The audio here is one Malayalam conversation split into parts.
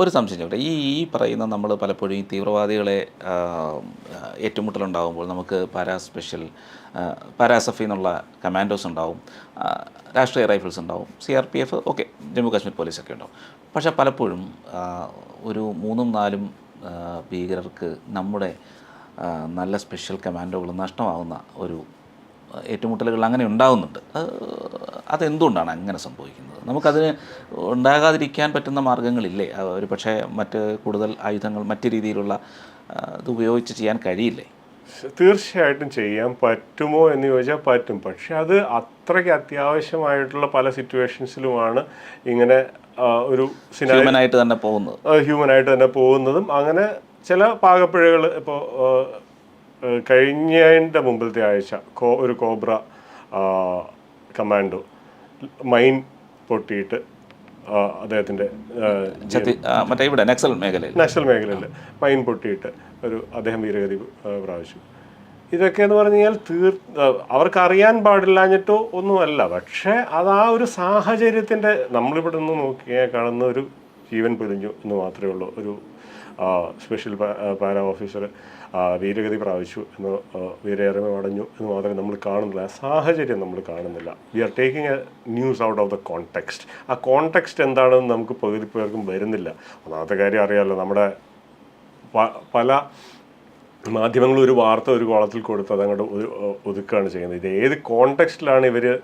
ഒരു സംശയം ചോട്ടെ ഈ ഈ പറയുന്ന നമ്മൾ പലപ്പോഴും ഈ തീവ്രവാദികളെ ഏറ്റുമുട്ടലുണ്ടാകുമ്പോൾ നമുക്ക് പാരാ സ്പെഷ്യൽ പാരാസഫി എന്നുള്ള കമാൻഡോസ് ഉണ്ടാവും രാഷ്ട്രീയ റൈഫിൾസ് ഉണ്ടാവും C R P F okay Jammu Kashmir പോലീസൊക്കെ ഉണ്ടാവും. പക്ഷേ പലപ്പോഴും ഒരു മൂന്നും നാലും ഭീകരർക്ക് നമ്മുടെ നല്ല സ്പെഷ്യൽ കമാൻഡോകൾ നഷ്ടമാവുന്ന ഒരു ഏറ്റുമുട്ടലുകൾ അങ്ങനെ ഉണ്ടാകുന്നുണ്ട് അത് അതെന്തുകൊണ്ടാണ് അങ്ങനെ സംഭവിക്കുന്നത്? നമുക്കതിന് ഉണ്ടാകാതിരിക്കാൻ പറ്റുന്ന മാർഗങ്ങളില്ലേ? ഒരു പക്ഷേ മറ്റ് കൂടുതൽ ആയുധങ്ങൾ മറ്റു രീതിയിലുള്ള ഇത് ഉപയോഗിച്ച് ചെയ്യാൻ കഴിയില്ലേ? തീർച്ചയായിട്ടും ചെയ്യാൻ പറ്റുമോ എന്ന് ചോദിച്ചാൽ പറ്റും. പക്ഷേ അത് അത്രയ്ക്ക് അത്യാവശ്യമായിട്ടുള്ള പല സിറ്റുവേഷൻസിലുമാണ് ഇങ്ങനെ ഒരു ഹ്യൂമനായിട്ട് തന്നെ പോകുന്നത്. ഹ്യൂമനായിട്ട് തന്നെ പോകുന്നതും. അങ്ങനെ ചില പാകപ്പിഴകൾ ഇപ്പോൾ കഴിഞ്ഞതിന്റെ മുമ്പിലത്തെ ആഴ്ച കോ ഒരു കോബ്ര കമാൻഡോ മൈൻ പൊട്ടിയിട്ട് അദ്ദേഹത്തിന്റെ മറ്റേ ഇവിടെ നക്സൽ മേഖലയിൽ. നക്സൽ മേഖലയിൽ മൈൻ പൊട്ടിയിട്ട് ഒരു അദ്ദേഹം വീരഗതി പ്രാവശ്യം. ഇതൊക്കെ എന്ന് പറഞ്ഞു കഴിഞ്ഞാൽ തീർ അവർക്കറിയാൻ അവർക്ക് അറിയാൻ പാടില്ലാഞ്ഞിട്ടോ ഒന്നുമല്ല. പക്ഷേ അത് ആ ഒരു സാഹചര്യത്തിന്റെ നമ്മളിവിടെ നിന്ന് നോക്കിയാൽ കാണുന്ന ഒരു ജീവൻ പൊലിഞ്ഞു എന്ന് മാത്രമേ ഉള്ളൂ. ഒരു സ്പെഷ്യൽ പാര ഓഫീസർ വീരഗതി പ്രാപിച്ചു എന്ന് വീരയറിമ വീരേറമ അടഞ്ഞു എന്ന് മാത്രമേ നമ്മൾ കാണുന്നില്ല സാഹചര്യം നമ്മൾ കാണുന്നില്ല. We are taking a news out of the context ആ കോണ്ടെക്സ്റ്റ് എന്താണെന്ന് നമുക്ക് പകുതി പേർക്കും വരുന്നില്ല. ഒന്നാമത്തെ കാര്യം അറിയാമല്ലോ നമ്മുടെ പല മാധ്യമങ്ങൾ ഒരു വാർത്ത ഒരു കോളത്തിൽ കൊടുത്ത് അതങ്ങോട്ട് ഒതു- ഒതുക്കുകയാണ് ചെയ്യുന്നത്. ഇത് ഏത് കോണ്ടെക്സ്റ്റിലാണ് ഇവർ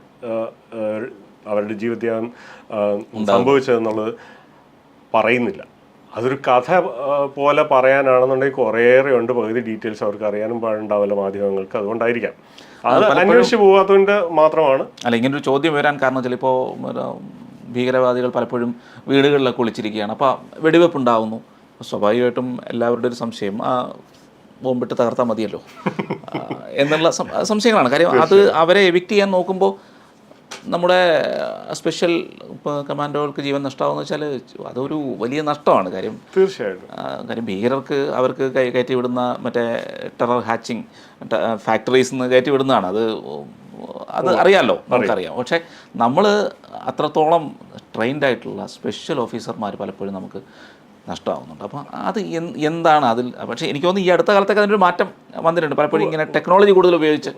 അവരുടെ ജീവിതത്യാഗം ആ, സംഭവിച്ചതെന്നുള്ളത് പറയുന്നില്ല. അതൊരു കഥ പോലെ പറയാനാണെന്നുണ്ടെങ്കിൽ കുറേയേറെ ഉണ്ട്. പകുതി ഡീറ്റെയിൽസ് അവർക്ക് അറിയാനും പാടുണ്ടാവില്ല മാധ്യമങ്ങൾക്ക്. അതുകൊണ്ടായിരിക്കാം. അത് അന്വേഷിച്ച് പോകാത്തതിന്റെ മാത്രമാണ്. അല്ല ഒരു ചോദ്യം വരാൻ കാരണം ചിലപ്പോൾ ഭീകരവാദികൾ പലപ്പോഴും വീടുകളിലൊക്കെ ഒളിച്ചിരിക്കുകയാണ് അപ്പോൾ വെടിവെപ്പ് ഉണ്ടാവുന്നു സ്വാഭാവികമായിട്ടും എല്ലാവരുടെ ഒരു സംശയം ആ ബോംബിട്ട് തകർത്താൽ മതിയല്ലോ. എന്നുള്ള സംശയങ്ങളാണ്. കാര്യം അത് അവരെ എവിക്റ്റ് ചെയ്യാൻ നോക്കുമ്പോൾ നമ്മുടെ സ്പെഷ്യൽ കമാൻഡോകൾക്ക് ജീവൻ നഷ്ടമാകുമെന്ന് വെച്ചാൽ അതൊരു വലിയ നഷ്ടമാണ്. കാര്യം തീർച്ചയായിട്ടും. കാര്യം ഭീകരർക്ക് അവർക്ക് കയറ്റി വിടുന്ന മറ്റേ ടെറർ ഹാച്ചിങ് ഫാക്ടറീസ് നിന്ന് കയറ്റി വിടുന്നതാണ് അത് അത് അറിയാമല്ലോ നമുക്കറിയാം. പക്ഷേ നമ്മൾ അത്രത്തോളം ട്രെയിൻഡ് ആയിട്ടുള്ള സ്പെഷ്യൽ ഓഫീസർമാർ പലപ്പോഴും നമുക്ക് നഷ്ടമാവുന്നുണ്ട്. അപ്പോൾ അത് എന്ത് എന്താണ് അതിൽ? പക്ഷേ എനിക്ക് തോന്നുന്നു ഈ അടുത്ത കാലത്തൊക്കെ അതിനൊരു മാറ്റം വന്നിട്ടുണ്ട്. പലപ്പോഴും ഇങ്ങനെ ടെക്നോളജി കൂടുതൽ ഉപയോഗിച്ച്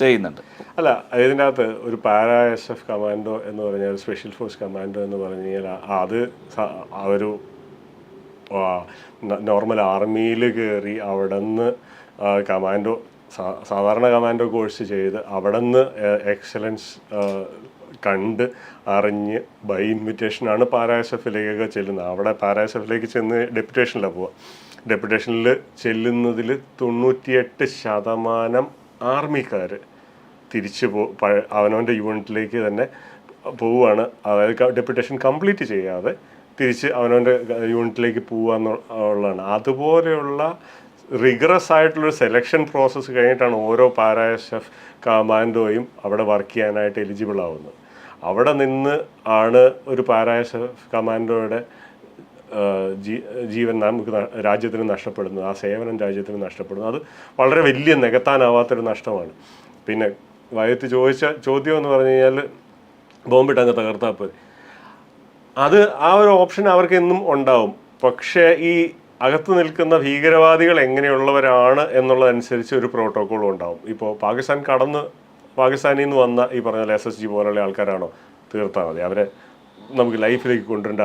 ചെയ്യുന്നുണ്ട്. അല്ല ഇതിനകത്ത് ഒരു പാരാ എസ് എഫ് കമാൻഡോ എന്ന് പറഞ്ഞാൽ സ്പെഷ്യൽ ഫോഴ്സ് കമാൻഡോ എന്ന് പറഞ്ഞു കഴിഞ്ഞാൽ അത് ഒരു നോർമൽ ആർമിയിൽ കയറി അവിടെ നിന്ന് കമാൻഡോ സാധാരണ കമാൻഡോ കോഴ്സ് ചെയ്ത് അവിടെ നിന്ന് എക്സലൻസ് കണ്ട് അറിഞ്ഞ് ബൈ ഇൻവിറ്റേഷനാണ് പാരാ എസ് എഫിലേക്കൊക്കെ ചെല്ലുന്നത്. അവിടെ പാരാ എസ് എഫിലേക്ക് ചെന്ന് ഡെപ്യൂട്ടേഷനിലാണ് പോവുക ഡെപ്യൂട്ടേഷനിൽ ചെല്ലുന്നതിൽ തൊണ്ണൂറ്റിയെട്ട് ശതമാനം ആർമിക്കാർ തിരിച്ചു പോ അവനവന്റെ യൂണിറ്റിലേക്ക് തന്നെ പോവുകയാണ് അതായത് ഡെപ്യൂട്ടേഷൻ കംപ്ലീറ്റ് ചെയ്യാതെ തിരിച്ച് അവനവന്റെ യൂണിറ്റിലേക്ക് പോവുക എന്നുള്ളതാണ് അതുപോലെയുള്ള റിഗറസ് ആയിട്ടുള്ളൊരു സെലക്ഷൻ പ്രോസസ്സ് കഴിഞ്ഞിട്ടാണ് ഓരോ പാരാ എസ് കമാൻഡോയും അവിടെ വർക്ക് ചെയ്യാനായിട്ട് എലിജിബിൾ ആവുന്നത്. അവിടെ നിന്ന് ആണ് ഒരു പാരായസ കമാൻഡോയുടെ ജീവൻ നമുക്ക് രാജ്യത്തിന് നഷ്ടപ്പെടുന്നത് ആ സേവനം രാജ്യത്തിന് നഷ്ടപ്പെടുന്നത്. അത് വളരെ വലിയ നികത്താനാവാത്തൊരു നഷ്ടമാണ്. പിന്നെ വയത്ത് ചോദിച്ച ചോദ്യം എന്ന് പറഞ്ഞു കഴിഞ്ഞാൽ ബോംബിട്ട് അങ്ങ് തകർത്താൽ പോയി അത് ആ ഒരു ഓപ്ഷൻ അവർക്ക് എന്നും ഉണ്ടാവും. പക്ഷേ ഈ അകത്ത് നിൽക്കുന്ന ഭീകരവാദികൾ എങ്ങനെയുള്ളവരാണ് എന്നുള്ളതനുസരിച്ച് ഒരു പ്രോട്ടോക്കോളും ഉണ്ടാവും. ഇപ്പോൾ പാകിസ്ഥാൻ കടന്ന് പാകിസ്ഥാനിൽ നിന്ന് വന്ന ഈ പറഞ്ഞ എസ് എസ് ജി പോലുള്ള ആൾക്കാരാണോ? തീർത്താൽ മതി. അവരെ നമുക്ക് ലൈഫിലേക്ക് കൊണ്ടുവരേണ്ട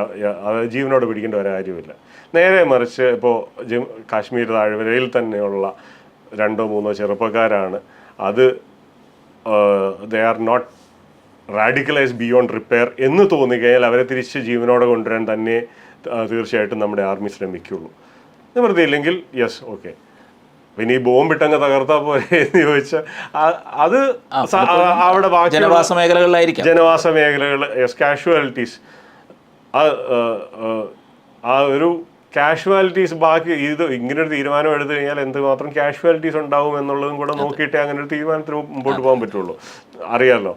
ജീവനോട് പിടിക്കേണ്ട ഒരു കാര്യമില്ല. നേരെ മറിച്ച് ഇപ്പോൾ ജി കാശ്മീർ താഴ്വരയിൽ തന്നെയുള്ള രണ്ടോ മൂന്നോ ചെറുപ്പക്കാരാണ്. അത് they are not radicalise beyond repair എന്ന് തോന്നിക്കഴിഞ്ഞാൽ അവരെ തിരിച്ച് ജീവനോടെ കൊണ്ടുവരാൻ തന്നെ തീർച്ചയായിട്ടും നമ്മുടെ ആർമി ശ്രമിക്കുള്ളൂ. നിവൃത്തിയില്ലെങ്കിൽ യെസ് ഓക്കെ പിന്നെ ഈ ബോംബിട്ടങ്ങ് തകർത്താ പോലെ എന്ന് ചോദിച്ചാൽ അത് അവിടെ ജനവാസ മേഖലകളിലായിരിക്കും. ജനവാസ മേഖലകൾ കാഷ്വാലിറ്റീസ് ആ ഒരു കാഷ്വാലിറ്റീസ് ബാക്കി ഇത് ഇങ്ങനെ ഒരു തീരുമാനം എടുത്തു കഴിഞ്ഞാൽ എന്തുമാത്രം കാഷ്വാലിറ്റീസ് ഉണ്ടാവും എന്നുള്ളതും കൂടെ നോക്കിയിട്ടേ അങ്ങനെ ഒരു തീരുമാനത്തിന് മുമ്പോട്ട് പോകാൻ പറ്റുള്ളൂ. അറിയാമല്ലോ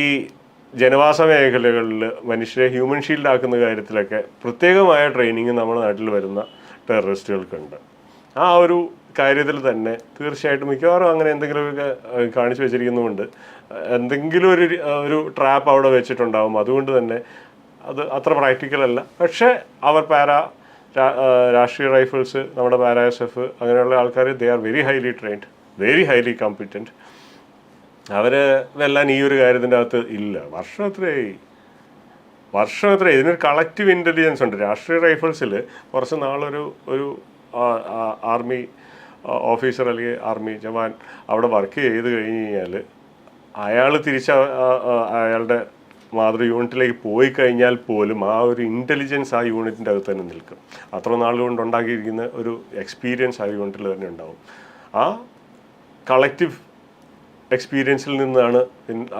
ഈ ജനവാസ മേഖലകളിൽ മനുഷ്യരെ ഹ്യൂമൻ ഷീൽഡ് ആക്കുന്ന കാര്യത്തിലൊക്കെ പ്രത്യേകമായ ട്രെയിനിങ് നമ്മുടെ നാട്ടിൽ വരുന്ന ടെററിസ്റ്റുകൾക്കുണ്ട് ആ ഒരു കാര്യത്തിൽ തന്നെ തീർച്ചയായിട്ടും മിക്കവാറും അങ്ങനെ എന്തെങ്കിലുമൊക്കെ ഏഹ്, കാണിച്ചു വെച്ചിരിക്കുന്നുമുണ്ട്. എന്തെങ്കിലും ഒരു ഒരു ട്രാപ്പ് അവിടെ വെച്ചിട്ടുണ്ടാവും. അതുകൊണ്ട് തന്നെ അത് അത്ര പ്രാക്ടിക്കൽ അല്ല. പക്ഷേ അവർ പാരാ രാഷ്ട്രീയ റൈഫിൾസ് നമ്മുടെ പാരാ എസ് എഫ് അങ്ങനെയുള്ള ആൾക്കാർ they are very highly trained very highly competent അവർ വെല്ലാൻ ഈ ഒരു കാര്യത്തിന്റെ അകത്ത് ഇല്ല. വർഷം എത്രയായി വർഷം എത്രയായി ഇതിനൊരു കളക്റ്റീവ് ഇന്റലിജൻസ് ഉണ്ട്. രാഷ്ട്രീയ റൈഫിൾസിൽ കുറച്ച് നാളൊരു ഒരു ആർമി ഓഫീസർ അല്ലെങ്കിൽ ആർമി ജവാൻ അവിടെ വർക്ക് ചെയ്ത് കഴിഞ്ഞ് കഴിഞ്ഞാൽ അയാൾ തിരിച്ച് അയാളുടെ മാതൃ യൂണിറ്റിലേക്ക് പോയി കഴിഞ്ഞാൽ പോലും ആ ഒരു ഇന്റലിജൻസ് ആ യൂണിറ്റിന്റെ അകത്ത് തന്നെ നിൽക്കും. അത്ര നാൾ കൊണ്ട് ഉണ്ടാക്കിയിരിക്കുന്ന ഒരു എക്സ്പീരിയൻസ് ആ യൂണിറ്റിൽ തന്നെ ഉണ്ടാവും. ആ കളക്റ്റീവ് എക്സ്പീരിയൻസിൽ നിന്നാണ്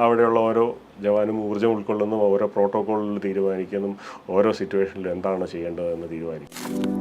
അവിടെയുള്ള ഓരോ ജവാനും ഊർജം ഉൾക്കൊള്ളുന്നതും ഓരോ പ്രോട്ടോക്കോളിൽ തീരുമാനിക്കുന്നതും ഓരോ സിറ്റുവേഷനിലും എന്താണ് ചെയ്യേണ്ടതെന്ന് തീരുമാനിക്കും